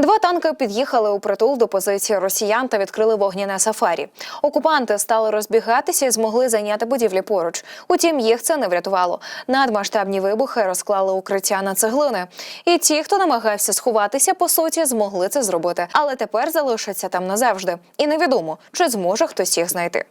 Два танки під'їхали у притул до позиції росіян та відкрили вогняне сафарі. Окупанти стали розбігатися і змогли зайняти будівлі поруч. Утім, їх це не врятувало. Надмасштабні вибухи розклали укриття на цеглини. І ті, хто намагався сховатися, по суті, змогли це зробити. Але тепер залишаться там назавжди. І невідомо, чи зможе хтось їх знайти.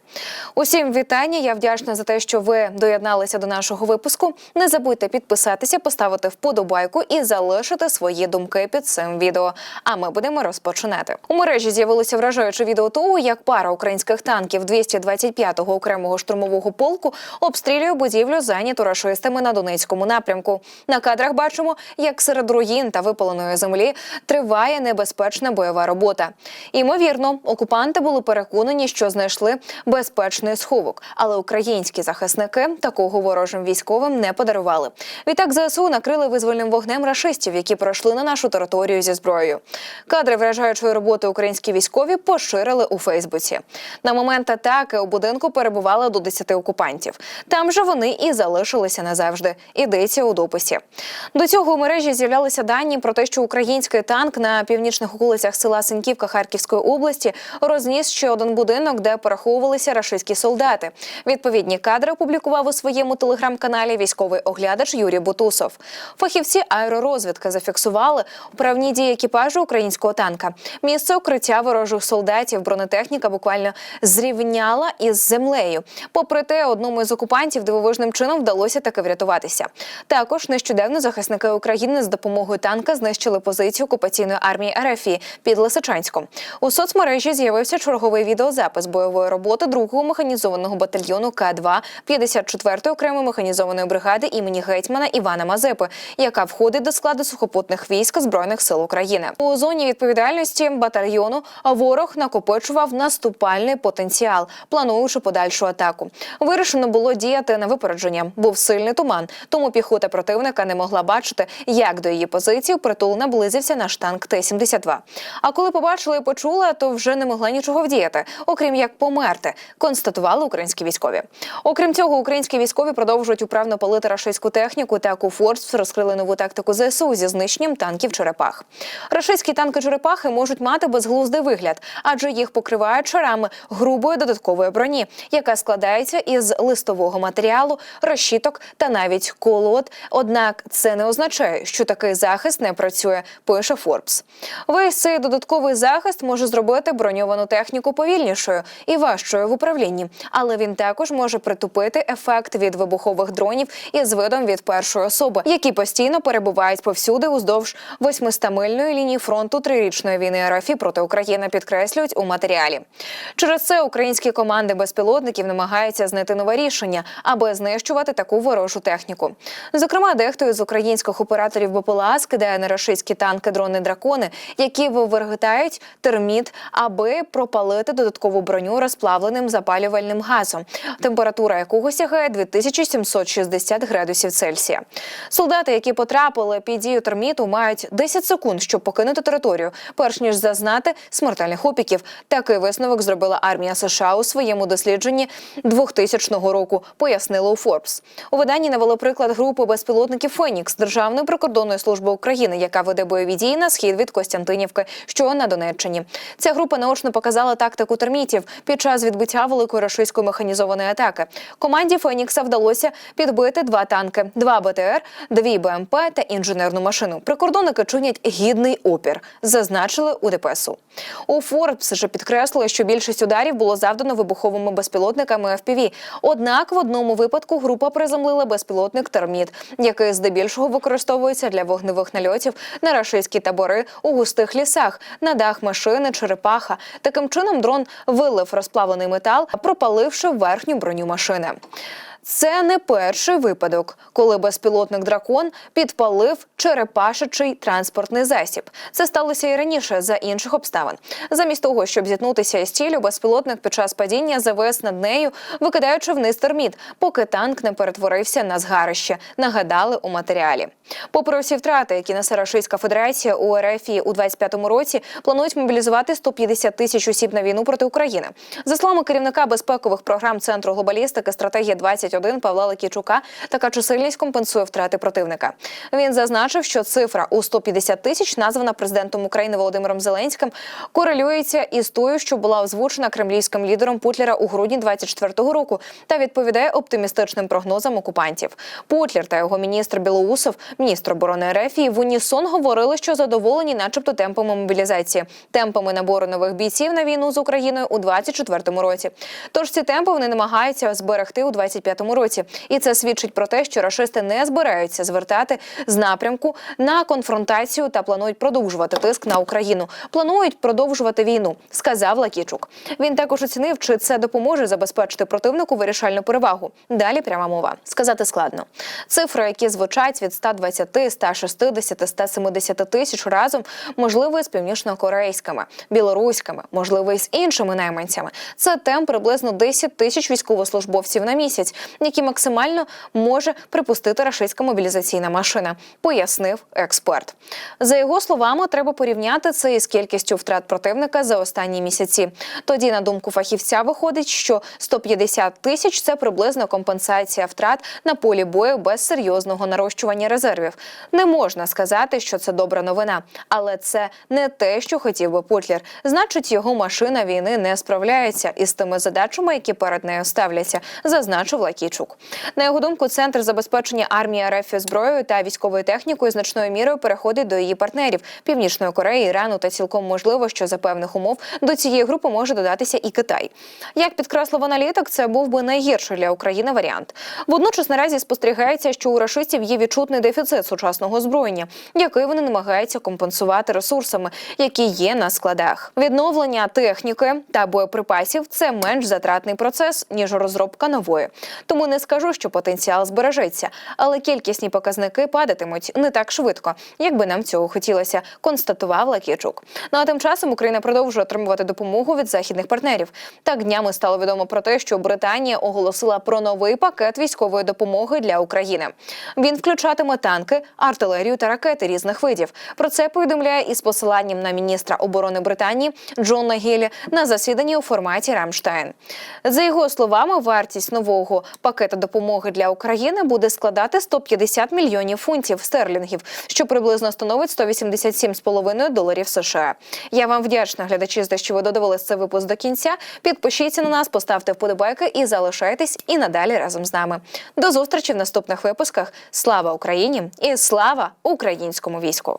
Усім вітання. Я вдячна за те, що ви доєдналися до нашого випуску. Не забудьте підписатися, поставити вподобайку і залишити свої думки під цим відео. А ми будемо розпочинати. У мережі з'явилося вражаюче відео того, як пара українських танків 225-го окремого штурмового полку обстрілює будівлю, зайняту рашистами на Донецькому напрямку. На кадрах бачимо, як серед руїн та випаленої землі триває небезпечна бойова робота. Імовірно, окупанти були переконані, що знайшли безпечний сховок, але українські захисники такого ворожим військовим не подарували. Відтак ЗСУ накрили визвольним вогнем рашистів, які пройшли на нашу територію зі зброєю. Кадри вражаючої роботи українські військові поширили у Фейсбуці. На момент атаки у будинку перебувало до 10 окупантів. Там же вони і залишилися назавжди. Ідеться у дописі. До цього у мережі з'являлися дані про те, що український танк на північних околицях села Синьківка Харківської області розніс ще один будинок, де пораховувалися рашистські солдати. Відповідні кадри опублікував у своєму телеграм-каналі військовий оглядач Юрій Бутусов. Фахівці аеророзвідки зафіксували управні дії екіпажу українського танка. Місце укриття ворожих солдатів бронетехніка буквально зрівняла із землею. Попри те, одному із окупантів дивовижним чином вдалося таки врятуватися. Також нещодавно захисники України з допомогою танка знищили позицію окупаційної армії РФІ під Лисичанськом. У соцмережі з'явився черговий відеозапис бойової роботи другого механізованого батальйону К-2 54-ї окремої механізованої бригади імені гетьмана Івана Мазепи, яка входить до складу сухопутних військ збройних сил України. У зоні відповідальності батальйону ворог накопичував наступальний потенціал, плануючи подальшу атаку. Вирішено було діяти на випередження. Був сильний туман, тому піхота противника не могла бачити, як до її позиції притул наблизився наш танк Т-72. А коли побачила і почула, то вже не могла нічого вдіяти, окрім як померти, констатували українські військові. Окрім цього, українські військові продовжують управно палити рашистську техніку. Так у Форс розкрили нову тактику ЗСУ зі знищенням танків черепах. Рашистські танки черепахи можуть мати безглуздий вигляд, адже їх покривають шарами грубої додаткової броні, яка складається із листового матеріалу, розщіток та навіть колод. Однак це не означає, що такий захист не працює. Пише Форбс. Весь цей додатковий захист може зробити броньовану техніку повільнішою і важчою в управлінні, але він також може притупити ефект від вибухових дронів із видом від першої особи, які постійно перебувають повсюди уздовж 800-мильної лінії фронту трирічної війни РФ проти України. Підкреслюють у матеріалі. Через це українські команди безпілотників намагаються знайти нове рішення, аби знищувати таку ворожу техніку. Зокрема, дехто із українських операторів БПЛА скидає на рашистські танки дрони дракони, які виверготають терміт, аби пропалити додаткову броню розплавленим запалювальним газом, температура якого сягає 2760 градусів Цельсія. Солдати, які потрапили під дію терміту, мають 10 секунд, щоб покинути територію, перш ніж зазнати смертельних опіків. Такий висновок зробила армія США у своєму дослідженні 2000 року. Пояснили у Форбс. У виданні навели приклад групи безпілотників Фенікс Державної прикордонної служби України, яка веде бойові дії на схід від Костянтинівки, що на Донеччині. Ця група наочно показала тактику термітів під час відбиття великої рашистської механізованої атаки. Команді Фенікса вдалося підбити два танки, два БТР, дві БМП та інженерну машину. Прикордонники чинять гідний опір, зазначили у ДПСУ. У Форбс же підкреслили, що більшість ударів було завдано вибуховими безпілотниками FPV. Однак в одному випадку група приземлила безпілотник терміт, який здебільшого використовується для вогневих нальотів на рашистські табори у густих лісах, на дах машини, черепаха. Таким чином дрон вилив розплавлений метал, пропаливши верхню броню машини. Це не перший випадок, коли безпілотник дракон підпалив черепашичий транспортний засіб. Це сталося і раніше за інших обставин. Замість того, щоб зіткнутися із ціллю, безпілотник під час падіння завис над нею, викидаючи вниз терміт, поки танк не перетворився на згарище. Нагадали у матеріалі. Попри всі втрати, які несе Російська Федерація у РФ у 25-му році, планують мобілізувати 150 тисяч осіб на війну проти України. За словами керівника безпекових програм Центру глобалістики, стратегія 20 Т-71 Павла Лекічука така чисельність компенсує втрати противника. Він зазначив, що цифра у 150 тисяч, названа президентом України Володимиром Зеленським, корелюється із тою, що була озвучена кремлівським лідером Путлера у грудні 24-го року, та відповідає оптимістичним прогнозам окупантів. Путлер та його міністр Білоусов, міністр оборони РФ, в унісон говорили, що задоволені, начебто, темпами мобілізації, темпами набору нових бійців на війну з Україною у 24-му році. Тож ці темпи вони намагаються зберегти у 25-му році, і це свідчить про те, що рашисти не збираються звертати з напрямку на конфронтацію та планують продовжувати тиск на Україну. Планують продовжувати війну, сказав Лакічук. Він також оцінив, чи це допоможе забезпечити противнику вирішальну перевагу. Далі пряма мова. Сказати складно. Цифри, які звучать від 120, 160, 170 тисяч разом, можливо, з північнокорейськими, білоруськими, можливо, і з іншими найманцями. Це темп приблизно 10 тисяч військовослужбовців на місяць, які максимально може припустити рашистська мобілізаційна машина, пояснив експерт. За його словами, треба порівняти це із кількістю втрат противника за останні місяці. Тоді, на думку фахівця, виходить, що 150 тисяч це приблизно компенсація втрат на полі бою без серйозного нарощування резервів. Не можна сказати, що це добра новина, але це не те, що хотів би Путлер. Значить, його машина війни не справляється із тими задачами, які перед нею ставляться, зазначив Лакійчук. На його думку, центр забезпечення армії РФ зброєю та військовою технікою значною мірою переходить до її партнерів Північної Кореї, Ірану та цілком можливо, що за певних умов до цієї групи може додатися і Китай. Як підкреслив аналітик, це був би найгірший для України варіант. Водночас наразі спостерігається, що у рашистів є відчутний дефіцит сучасного озброєння, який вони намагаються компенсувати ресурсами, які є на складах. Відновлення техніки та боєприпасів це менш затратний процес ніж розробка нової. Тому не скажу, що потенціал збережеться, але кількісні показники падатимуть не так швидко, як би нам цього хотілося, констатував Лакічук. Ну а тим часом Україна продовжує отримувати допомогу від західних партнерів. Так днями стало відомо про те, що Британія оголосила про новий пакет військової допомоги для України. Він включатиме танки, артилерію та ракети різних видів. Про це повідомляє із посиланням на міністра оборони Британії Джона Гілі на засіданні у форматі Рамштайн. За його словами, вартість нового пакета допомоги для України буде складати 150 мільйонів фунтів стерлінгів, що приблизно становить 187,5 доларів США. Я вам вдячна, глядачі, за що ви додивились цей випуск до кінця. Підпишіться на нас, поставте вподобайки і залишайтесь і надалі разом з нами. До зустрічі в наступних випусках. Слава Україні і слава українському війську!